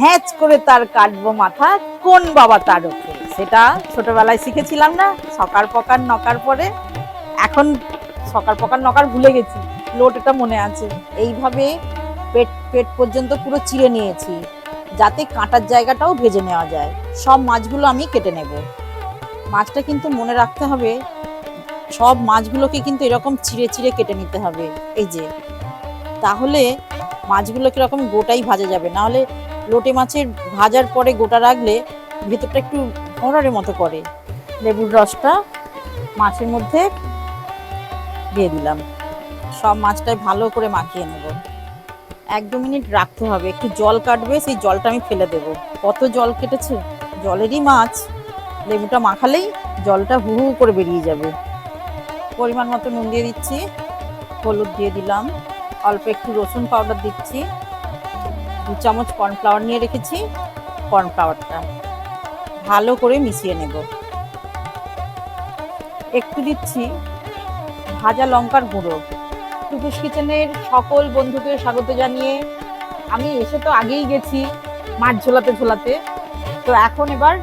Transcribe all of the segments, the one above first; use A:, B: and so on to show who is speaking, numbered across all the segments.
A: হ্যাঁচ করে তার কাটবো মাথা কোন বাবা তার ওকে সেটা ছোটবেলায় শিখেছিলাম না সকার পকার নকার পরে। এখন সকার পকার নকার ভুলে গেছি লোট এটা মনে আছে। এইভাবে পেট পেট পর্যন্ত পুরো চিড়ে নিয়েছি, যাতে কাঁটার জায়গাটাও ভেজে নেওয়া যায়। সব মাছগুলো আমি কেটে নেব। মাছটা কিন্তু মনে রাখতে হবে, সব মাছগুলোকে কিন্তু এরকম চিড়ে চিড়ে কেটে নিতে হবে। এই যে, তাহলে মাছগুলো কীরকম গোটাই ভাজা যাবে। না হলে লোটে মাছের ভাজার পরে গোটা রাখলে ভেতরটা একটু অনারের মতো করে। লেবুর রসটা মাছের মধ্যে দিয়ে দিলাম। সব মাছটাই ভালো করে মাখিয়ে নেব। এক দু মিনিট রাখতে হবে। একটু জল কাটবে, সেই জলটা আমি ফেলে দেব। কত জল কেটেছে? জলেরই মাছ। লেবুটা মাখালেই জলটা হু হু করে বেরিয়ে যাবে। পরিমাণ মতো নুন দিয়ে দিচ্ছি, হলুদ দিয়ে দিলাম। অল্প একটু রসুন পাউডার দিচ্ছি। দু চামচ কর্নফ্লাওয়ার নিয়ে রেখেছি। কর্নফ্লাওয়ারটা ভালো করে মিশিয়ে নেব। একটু দিচ্ছি ভাজা লঙ্কার গুঁড়ো। টুকুস কিচেনের সকল বন্ধুকে স্বাগত জানিয়ে আমি এসে তো আগেই গেছি মাছ ঝোলাতে ঝোলাতে। তো এখন এবার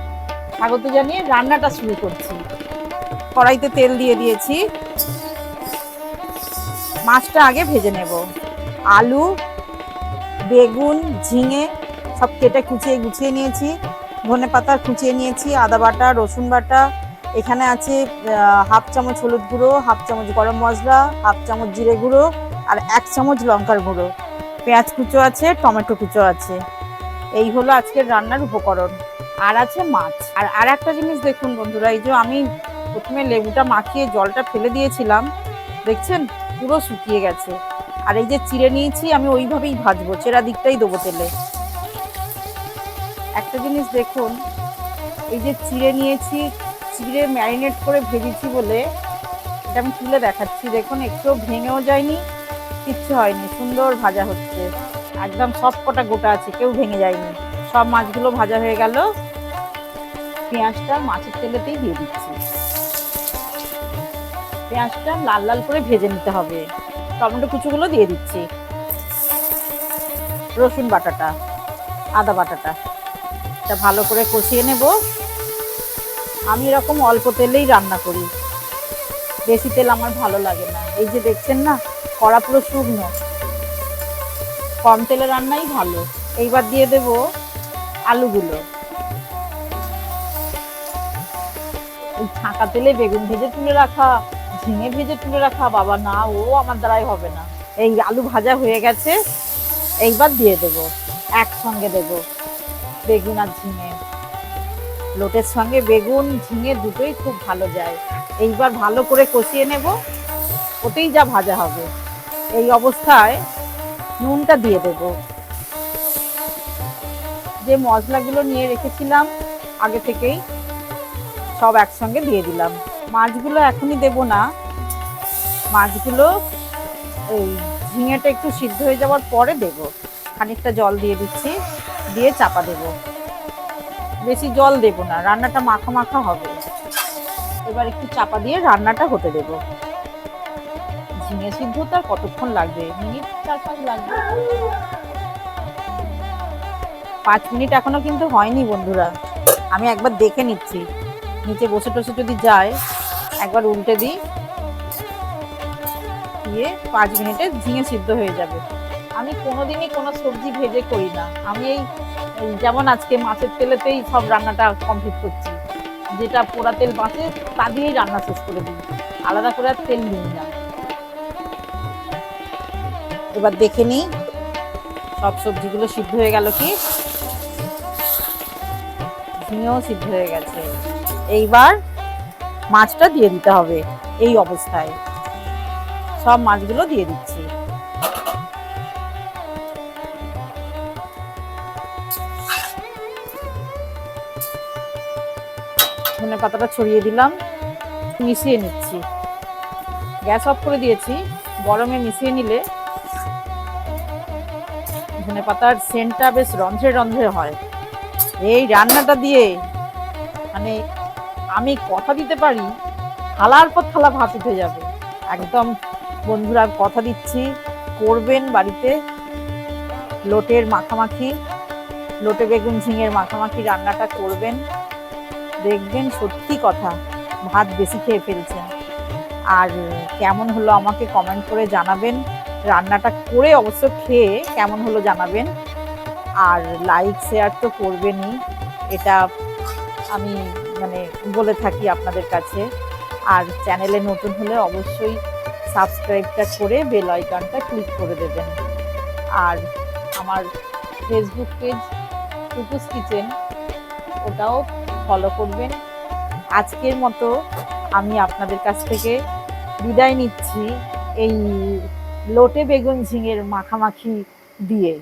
A: স্বাগত জানিয়ে রান্নাটা শুরু করছি। কড়াইতে তেল দিয়ে দিয়েছি। মাছটা আগে ভেজে নেব। আলু বেগুন, ঝিঙে, সব কেটে কুচিয়ে গুছিয়ে নিয়েছি। ধনে পাতা কুচিয়ে নিয়েছি, আদা বাটা, রসুন বাটা। এখানে আছে হাফ চামচ হলুদ গুঁড়ো, হাফ চামচ গরম মশলা, হাফ চামচ জিরে গুঁড়ো আর এক চামচ লঙ্কার গুঁড়ো। পেঁয়াজ কুচো আছে, টমেটো কুচো আছে। এই হলো আজকের রান্নার উপকরণ। আর আছে মাছ। আর আর একটা জিনিস দেখুন বন্ধুরা, এই যে আমি প্রথমে লেবুটা মাখিয়ে জলটা ফেলে দিয়েছিলাম, দেখছেন? পুরো শুকিয়ে গেছে। আর এই যে চিড়ে নিয়েছি, আমি ওইভাবেই ভাজবো, চেরা দিকটাই দেবো তেলে। একটা জিনিস দেখুন, এই যে চিড়ে নিয়েছি, চিড়ে ম্যারিনেট করে ভেজেছি বলে, এটা আমি তুলে দেখাচ্ছি। দেখুন একটু ভেঙেও যায়নি, কিচ্ছু হয়নি, সুন্দর ভাজা হচ্ছে। একদম সব কটা গোটা আছে, কেউ ভেঙে যায়নি। সব মাছগুলো ভাজা হয়ে গেল। পেঁয়াজটা মাছের তেলেতেই দিয়ে দিচ্ছি। পেঁয়াজটা লাল লাল করে ভেজে নিতে হবে। টমেটো কুচুগুলো দিয়ে দিচ্ছি। রসুন বাটাটা, আদা বাটাটা। এটা ভালো করে কষিয়ে নেব। আমি এরকম অল্প তেলেই রান্না করি। বেশি তেল আমার ভালো লাগে না। এই যে দেখছেন না, কড়া পুরো শুকনো। কম তেলে রান্নাই ভালো। এইবার দিয়ে দেব আলুগুলো। ছাঁকা তেলে বেগুন ভেজে তুলে রাখা। ঝিঙে ভেজে তুলে রাখা, বাবা, না, ও আমার দ্বারাই হবে না। এই আলু ভাজা হয়ে গেছে, এইবার দিয়ে দেব, একসঙ্গে দেব, বেগুন আর ঝিঙে। লোটের সঙ্গে বেগুন, ঝিঙে দুটোই খুব ভালো যায়। এইবার ভালো করে কষিয়ে নেব, ওতেই যা ভাজা হবে। এই অবস্থায় নুনটা দিয়ে দেব। যে মশলাগুলো নিয়ে রেখেছিলাম, আগে থেকেই সব একসঙ্গে দিয়ে দিলাম। মাছগুলো এখনই দেব না। মাছগুলো এই ঝিঙেটা একটু সিদ্ধ হয়ে যাওয়ার পরে দেব। খানিকটা জল দিয়ে দিচ্ছি, দিয়ে চাপা দেব। বেশি জল দেব না, রান্নাটা মাখা মাখা হবে। এবার একটু চাপা দিয়ে রান্নাটা হতে দেব। ঝিঙে সিদ্ধ তো আর কতক্ষণ লাগবে? মিনিট চার পাঁচ লাগবে। পাঁচ মিনিট এখনও কিন্তু হয়নি বন্ধুরা। আমি একবার দেখে নিচ্ছি। নিচে বসে টসে যদি যায় একবার উল্টে দিই। দিয়ে পাঁচ মিনিটে ঝিঙে সিদ্ধ হয়ে যাবে। আমি কোনোদিনই কোনো সবজি ভেজে করি না। আমি এই যেমন আজকে মাছের তেলেতেই সব রান্নাটা কমপ্লিট করছি। যেটা পোড়া তেল বাঁচে, তা দিয়েই রান্না শেষ করে দিই। আলাদা করে আর তেল নিই না। এবার দেখে নিই সব সবজিগুলো সিদ্ধ হয়ে গেল কি? ঝিঙেও সিদ্ধ হয়ে গেছে। এইবার মাছটা দিয়ে দিতে হবে এই অবস্থায়। সব মাছগুলো দিয়ে দিচ্ছি। ধনে পাতাটা ছড়িয়ে দিলাম, মিশিয়ে নিচ্ছি। গ্যাস অফ করে দিয়েছি, গরমে মিশিয়ে নিলে ধনে পাতার সেন্টটা বেশ রন্ধ্রে রন্ধ্রে হয়। এই রান্নাটা দিয়ে মানে আমি কথা দিতে পারি, থালার পর থালা ভাত উঠে যাবে। একদম বন্ধুরা কথা দিচ্ছি। করবেন বাড়িতে লোটের মাখামাখি, লোটে বেগুন ঝিঙের মাখামাখি রান্নাটা করবেন। দেখবেন সত্যি কথা, ভাত বেশি খেয়ে ফেলছেন। আর কেমন হলো আমাকে কমেন্ট করে জানাবেন। রান্নাটা করে অবশ্য খেয়ে কেমন হলো জানাবেন। আর লাইক শেয়ার তো করবেনই। এটা আমি মানে বলে থাকি আপনাদের কাছে। আর চ্যানেলে নতুন হলে অবশ্যই সাবস্ক্রাইবটা করে বেল আইকনটা ক্লিক করে দেবেন। আর আমার ফেসবুক পেজ টুকুস কিচেন ওটাও ফলো করবেন। আজকের মতো আমি আপনাদের কাছ থেকে বিদায় নিচ্ছি এই লোটে বেগুন ঝিঙের মাখামাখি দিয়ে।